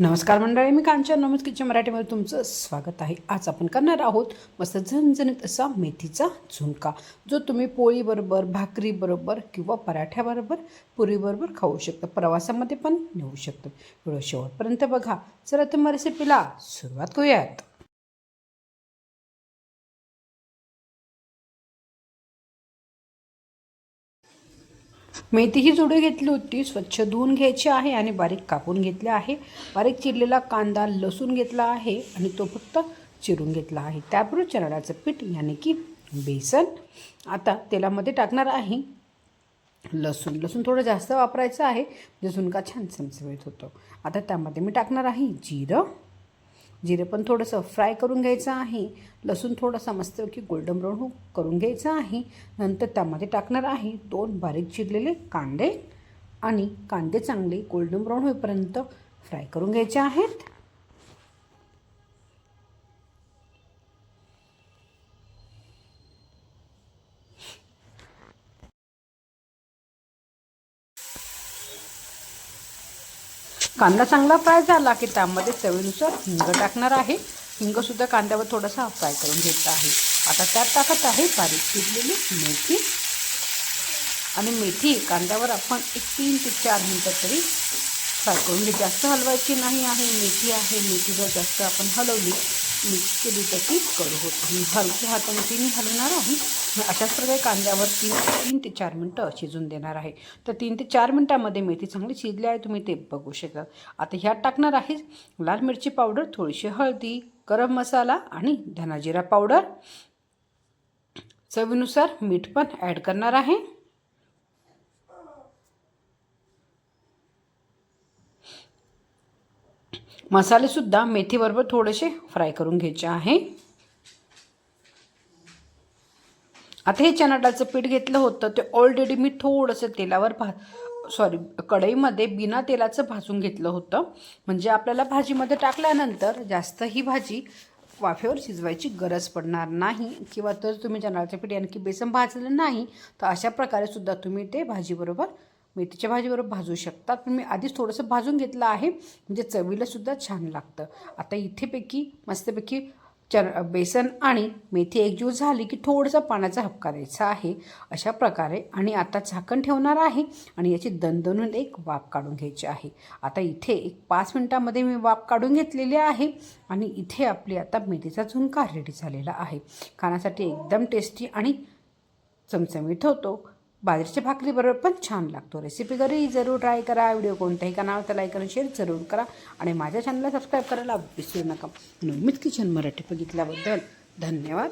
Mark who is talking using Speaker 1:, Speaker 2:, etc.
Speaker 1: नमस्कार मंडळी मी कांचन नमस् किचन मराठीमध्ये तुमचं स्वागत आहे. आज आपण करणार आहोत मस्त झणझणीत असा मेथीचा झुणका जो तुम्ही पोळीबरोबर भाकरीबरोबर किंवा पराठ्याबरोबर पुरीबरोबर खाऊ शकता. प्रवासामध्ये पण नेऊ शकतो. व्हिडिओ शेवटपर्यंत बघा. चला तुम्हाला रेसिपीला सुरुवात करूयात. मेथी ही जुडी घेतली होती. स्वच्छ धुवून घ्यायची आहे आणि बारीक कापून घेतली आहे. बारीक चिरलेला कांदा लसूण घेतला आहे आणि तो फक्त चिरून घेतला आहे. त्याबरोबर चरणाचं पीठ याने की बेसन. आता तेलामध्ये टाकणार आहे लसूण. लसूण थोडं जास्त वापरायचं आहे. म्हणजे झुणका छान चमचमीत होतो. आता त्यामध्ये मी टाकणार आहे जिरं. जिरं पण थोडंसं फ्राय करून घ्यायचं आहे. लसूण थोडासा मस्त की गोल्डन ब्राऊन हो करून घ्यायचं आहे. नंतर त्यामध्ये टाकणार आहे. दोन बारीक चिरलेले कांदे आणि कांदे चांगले गोल्डन ब्राऊन होईपर्यंत फ्राय करून घ्यायचे आहेत. कांदा चांगला फ्राय झाला की त्यामध्ये चवीनुसार हिंग टाकणार आहे. हिंगसुद्धा कांद्यावर थोडासा फ्राय करून घेत आहे. आता त्यात टाकत आहे बारीक चिरलेली मेथी. आणि मेथी कांद्यावर आपण एक तीन ते चार मिनटं तरी फ्राय करून घे जास्त हलवायची नाही आहे. मेथी आहे. मेथी जर जास्त आपण हलवली. मिक्स केली तर ती कडू होते. मी हलकी हाताने हलवणार आहे. मी अशाच प्रकारे कांद्यावर तीन तीन ते चार मिनटं शिजून देणार आहे. तर तीन ते चार मिनटामध्ये मेथी चांगली शिजली आहे तुम्ही ते बघू शकता. आता ह्यात टाकणार आहे लाल मिरची पावडर थोडीशी हळदी गरम मसाला आणि धनाजिरा पावडर. चवीनुसार मीठ पण ॲड करणार आहे. मसालेसुद्धा मेथीबरोबर थोडेसे फ्राय करून घ्यायचे आहे. आता हे चणाडाचं पीठ घेतलं होतं ते ऑलरेडी मी थोडंसं तेलावर भा सॉरी कढईमध्ये बिना तेलाचं भाजून घेतलं होतं. म्हणजे आपल्याला भाजीमध्ये टाकल्यानंतर जास्त ही भाजी वाफेवर शिजवायची गरज पडणार नाही. किंवा तर तुम्ही चनाळाचं पीठ आणखी बेसन भाजलं नाही तर अशा प्रकारे सुद्धा तुम्ही ते भाजीबरोबर मेथीच्या भाजीबरोबर भाजू शकतात पण मी आधीच थोडंसं भाजून घेतलं आहे. म्हणजे चवीलासुद्धा छान लागतं. आता इथेपैकी मस्तपैकी चर बेसन आणि मेथी एकजीव झाली की थोडंसं पाण्याचा हपका द्यायचा आहे. अशा प्रकारे आणि आता झाकण ठेवणार आहे आणि याची दणदणून एक वाफ काढून घ्यायची आहे. आता इथे एक पाच मिनटामध्ये मी वाफ काढून घेतलेली आहे आणि इथे आपली आता मेथीचा झुणका रेडी झालेला आहे. खाण्यासाठी एकदम टेस्टी आणि चमचमीत होतो. बाजरीच्या भाकरीबरोबर पण छान लागतो. रेसिपी घरी जरूर ट्राय करा व्हिडिओ कोणत्याही कानावर तर लाईक आणि शेअर जरूर करा आणि माझ्या चॅनलला सबस्क्राईब करायला विसरू नका. नियमित किचन मराठी बघितल्याबद्दल धन्यवाद.